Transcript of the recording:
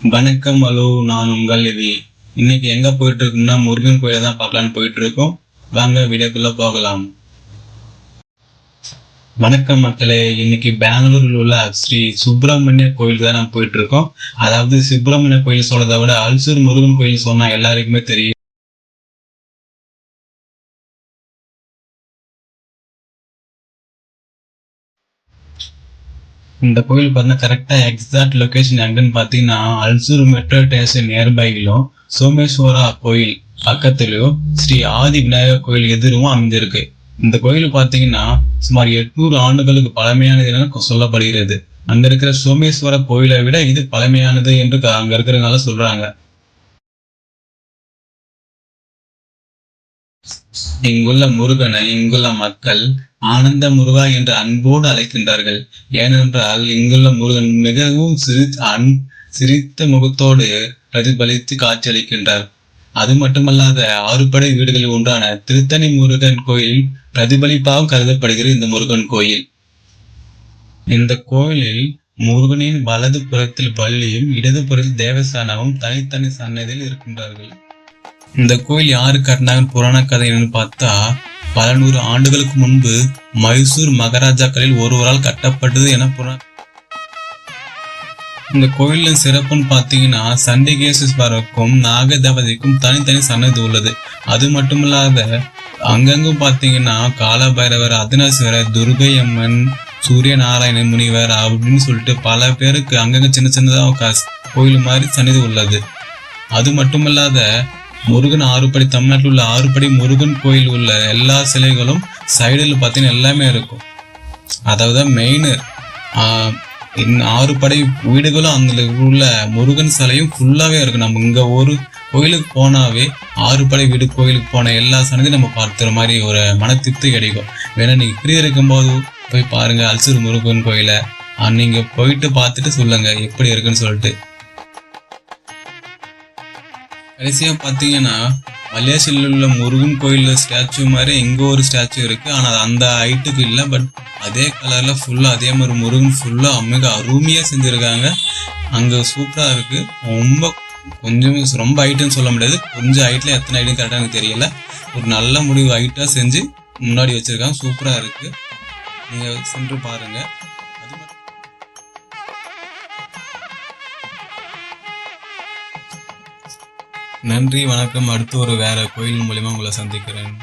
வணக்கம் ஹலோ நான் உங்கள் இது. இன்னைக்கு எங்க போயிட்டு இருக்குன்னா முருகன் கோயிலை தான் பார்க்கலான்னு போயிட்டு இருக்கோம் வாங்க வீடியோக்குள்ள போகலாம். வணக்கம் மக்களே. இன்னைக்கு பெங்களூரில் உள்ள ஸ்ரீ சுப்பிரமணிய கோயில் தான் நான் போயிட்டு இருக்கோம் அதாவது சுப்பிரமணிய கோயில் சொல்றதை விட அல்சூர் முருகன் கோயில் சொன்னா எல்லாருக்குமே தெரியும். இந்த கோயில் பார்த்தீங்கன்னா கரெக்டாக எக்ஸாக்ட் லொக்கேஷன் எங்கன்னு பார்த்தீங்கன்னா அல்சூர் மெட்ரோ ஸ்டேஷன் நியர்பையிலும் சோமேஸ்வரா கோயில் பக்கத்துலயும் ஸ்ரீ ஆதி விநாயகர் கோயில் எதிரும் அமைஞ்சிருக்கு இந்த கோயில் பார்த்தீங்கன்னா சுமார் எட்நூறு ஆண்டுகளுக்கு பழமையானது என சொல்லப்படுகிறது. அங்க இருக்கிற சோமேஸ்வர கோயிலை விட இது பழமையானது என்று க- அங்க இருக்கிறவங்க சொல்றாங்க. இங்குள்ள முருகனை இங்குள்ள மக்கள் ஆனந்த முருகா என்று அன்போடு அழைக்கின்றார்கள். ஏனென்றால் இங்குள்ள முருகன் மிகவும் சிரி அன் சிரித்த முகத்தோடு பிரதிபலித்து காட்சியளிக்கின்றார். அது மட்டுமல்லாத ஆறுபடை வீடுகளில் ஒன்றான திருத்தணி முருகன் கோயில் பிரதிபலிப்பாக கருதப்படுகிறது இந்த முருகன் கோயில். இந்த கோயிலில் முருகனின் வலது புறத்தில் பள்ளியும் இடது புறத்தில் தேவஸ்தானமும் தனித்தனி சன்னதியில் இருக்கின்றார்கள். இந்த கோயில் யாரு கட்டினாங்கன்னு புராண கதை என்னன்னு பார்த்தா பல நூறு ஆண்டுகளுக்கு முன்பு மைசூர் மகாராஜாக்களில் ஒருவரால் கட்டப்பட்டது என புராண இந்த கோயிலின் சிறப்புன்னு பார்த்தீங்கன்னா சண்டிகேஸ்வரருக்கும் நாகதேவதைக்கும் தனித்தனி சன்னதி உள்ளது. அது மட்டுமில்லாத அங்கங்கும் பார்த்தீங்கன்னா காலபைரவர் அதினாசுவரர் துர்கை அம்மன் சூரிய நாராயண முனிவர் அப்படின்னு சொல்லிட்டு பல பேருக்கு அங்கங்க சின்ன சின்னதாக கோயில் மாதிரி சன்னதி உள்ளது. அது மட்டும் இல்லாத முருகன் ஆறுபடி தமிழ்நாட்டில் உள்ள ஆறுபடி முருகன் கோயில் உள்ள எல்லா சிலைகளும் சைடில் பார்த்தீங்கன்னா எல்லாமே இருக்கும். அதாவது மெயின் ஆறு படை வீடுகளும் அந்த உள்ள முருகன் சிலையும் ஃபுல்லாகவே இருக்கும். நம்ம இங்கே ஒரு கோயிலுக்கு போனாவே ஆறு படை வீடு கோயிலுக்கு போன எல்லா சனதையும் நம்ம பார்த்துற மாதிரி ஒரு மன திருப்தி கிடைக்கும். வேணா நீங்கள் ஃப்ரீ இருக்கும்போது போய் பாருங்கள் அல்சூர் முருகன் கோயிலை நீங்கள் போயிட்டு பார்த்துட்டு சொல்லுங்கள் எப்படி இருக்குன்னு சொல்லிட்டு. கடைசியாக பார்த்தீங்கன்னா மலேசியாவில் உள்ள முருகன் கோயிலில் ஸ்டாச்சு மாதிரி எங்கே ஒரு ஸ்டாச்சு இருக்கு. ஆனால் அது அந்த ஹைட்டுக்கு இல்லை பட் அதே கலரில் ஃபுல்லாக அதே மாதிரி முருகன் ஃபுல்லாக மிக அருமையாக செஞ்சுருக்காங்க. அங்கே சூப்பராக இருக்கு. ரொம்ப கொஞ்சம் ரொம்ப ஹைட்டுன்னு சொல்ல முடியாது. கொஞ்சம் ஹைட்டில் எத்தனை ஹைட்டும் கரெக்டாக எனக்கு தெரியல. ஒரு நல்ல முடிவு ஹைட்டாக செஞ்சு முன்னாடி வச்சிருக்காங்க. சூப்பராக இருக்கு. நீங்கள் சென்று பாருங்க. அது மட்டும் நன்றி வணக்கம். அடுத்து ஒரு வேற கோயில் மூலிமா உங்களை சந்திக்கிறேன்.